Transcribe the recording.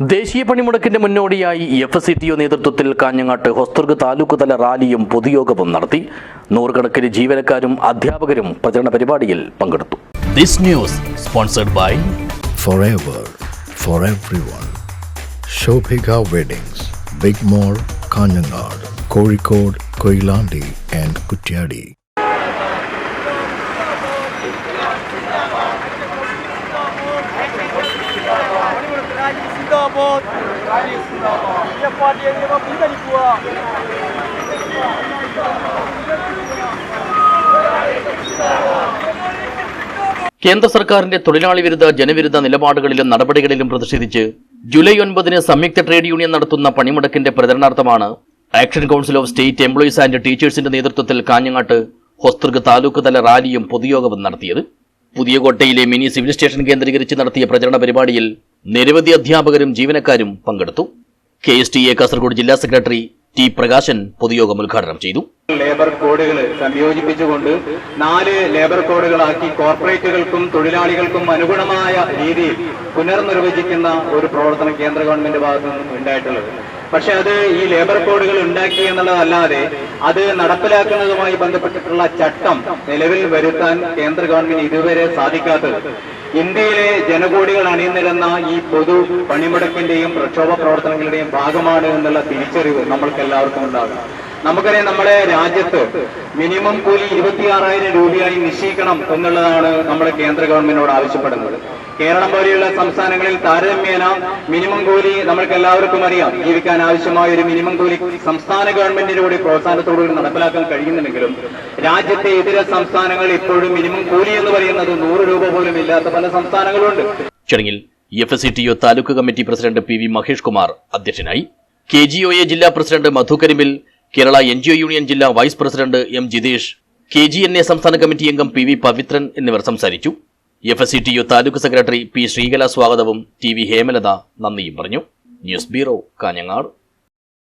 ദേശീയ പണിമുടക്കിന്റെ മുന്നോടിയായി F S C T O നേതൃത്വത്തിൽ കാഞ്ഞങ്ങാട്ട് ഹൊസ്തുർഗ് താലൂക്ക് തല റാലിയും പൊതുയോഗവും നടത്തി നൂറുകണക്കിന് ജീവനക്കാരും അധ്യാപകരും പ്രചരണ പരിപാടിയിൽ പങ്കെടുത്തു this news sponsored by forever for everyone. Shobhika Weddings, Big Mall, Kanyanad, Kozhikode, Koilandi and Kutyadi. Rally സിന്ദാബാദ് കേന്ദ്ര സർക്കാരിന്റെ തൊഴിലാളി വിരുദ്ധ ജനവിരുദ്ധ നിലപാടുകളിലും നടപടികളിലും പ്രതിഷേധിച്ച് ജൂലൈ ഒൻപതിന് സംയുക്ത ട്രേഡ് യൂണിയൻ നടത്തുന്ന പണിമുടക്കിന്റെ പ്രചരണാർത്ഥമാണ് action council of state employees and ടീച്ചേഴ്സിന്റെ നേതൃത്വത്തിൽ കാഞ്ഞങ്ങാട്ട് ഹൊസ്തൃക് താലൂക്ക് തല റാലിയും പൊതുയോഗവും നടത്തിയത്. പുതിയകോട്ടയിലെ മിനി സിവിൽ സ്റ്റേഷൻ കേന്ദ്രീകരിച്ച് നടത്തിയ പ്രചരണ പരിപാടിയിൽ നിരവധി അധ്യാപകരും ജീവനക്കാരും പങ്കെടുത്തു. K S T A Kasaragod ജില്ലാ സെക്രട്ടറി ടി പ്രകാശൻ പൊതുയോഗം ഉദ്ഘാടനം ചെയ്തു. ലേബർ കോഡുകൾ സംയോജിപ്പിച്ചുകൊണ്ട് നാല് ലേബർ കോഡുകളാക്കി കോർപ്പറേറ്റുകൾക്കും തൊഴിലാളികൾക്കും അനുഗുണമായ രീതിയിൽ പുനർനിർവചിക്കുന്ന ഒരു പ്രവർത്തനം കേന്ദ്ര ഗവൺമെന്റ് ഭാഗത്തു നിന്നും ഉണ്ടായിട്ടുള്ളത്. പക്ഷെ അത് ഈ ലേബർ കോഡുകൾ ഉണ്ടാക്കി എന്നുള്ളതല്ലാതെ അത് നടപ്പിലാക്കുന്നതുമായി ബന്ധപ്പെട്ടിട്ടുള്ള ചട്ടം നിലവിൽ വരുത്താൻ കേന്ദ്ര ഗവൺമെന്റ് ഇതുവരെ സാധിക്കാത്തത്. ഇന്ത്യയിലെ ജനകോടികൾ അണിനിരന്ന ഈ പൊതു പണിമുടക്കിന്റെയും പ്രക്ഷോഭ പ്രവർത്തനങ്ങളുടെയും ഭാഗമാണ് എന്നുള്ള തിരിച്ചറിവ് നമ്മൾക്ക് എല്ലാവർക്കും ഉണ്ടാകും. നമുക്കറിയാം നമ്മുടെ രാജ്യത്ത് മിനിമം കൂലി ഇരുപത്തിയാറായിരം രൂപയായി നിശ്ചയിക്കണം എന്നുള്ളതാണ് നമ്മുടെ കേന്ദ്ര ഗവൺമെന്റിനോട് ആവശ്യപ്പെടുന്നത്. കേരളം പോലെയുള്ള സംസ്ഥാനങ്ങളിൽ താരതമ്യേന മിനിമം കൂലി നമ്മൾക്ക് എല്ലാവർക്കും അറിയാം. ജീവിക്കാൻ ആവശ്യമായ ഒരു മിനിമം കൂലി സംസ്ഥാന ഗവൺമെന്റിന്റെ കൂടി പ്രോത്സാഹനത്തോടുകൂടി നടപ്പിലാക്കാൻ കഴിയുന്നുണ്ടെങ്കിലും രാജ്യത്തെ ഇതര സംസ്ഥാനങ്ങൾ ഇപ്പോഴും മിനിമം കൂലി എന്ന് പറയുന്നത് നൂറ് രൂപ പോലും ഇല്ലാത്ത പല സംസ്ഥാനങ്ങളുണ്ട് ചടങ്ങിൽ F S C T O taluk committee president P V Mahesh Kumar അധ്യക്ഷനായി. കെ ജി ഒ എ ജില്ലാ president Madhu Karimil Kerala N G O union ജില്ലാ vice president M Jithesh K G N A സംസ്ഥാന committee അംഗം P V Pavithran എന്നിവർ സംസാരിച്ചു. F S T U taluk secretary P Sreekala സ്വാഗതവും T V Hemalatha നന്ദിയും പറഞ്ഞു. News bureau Kanhangad.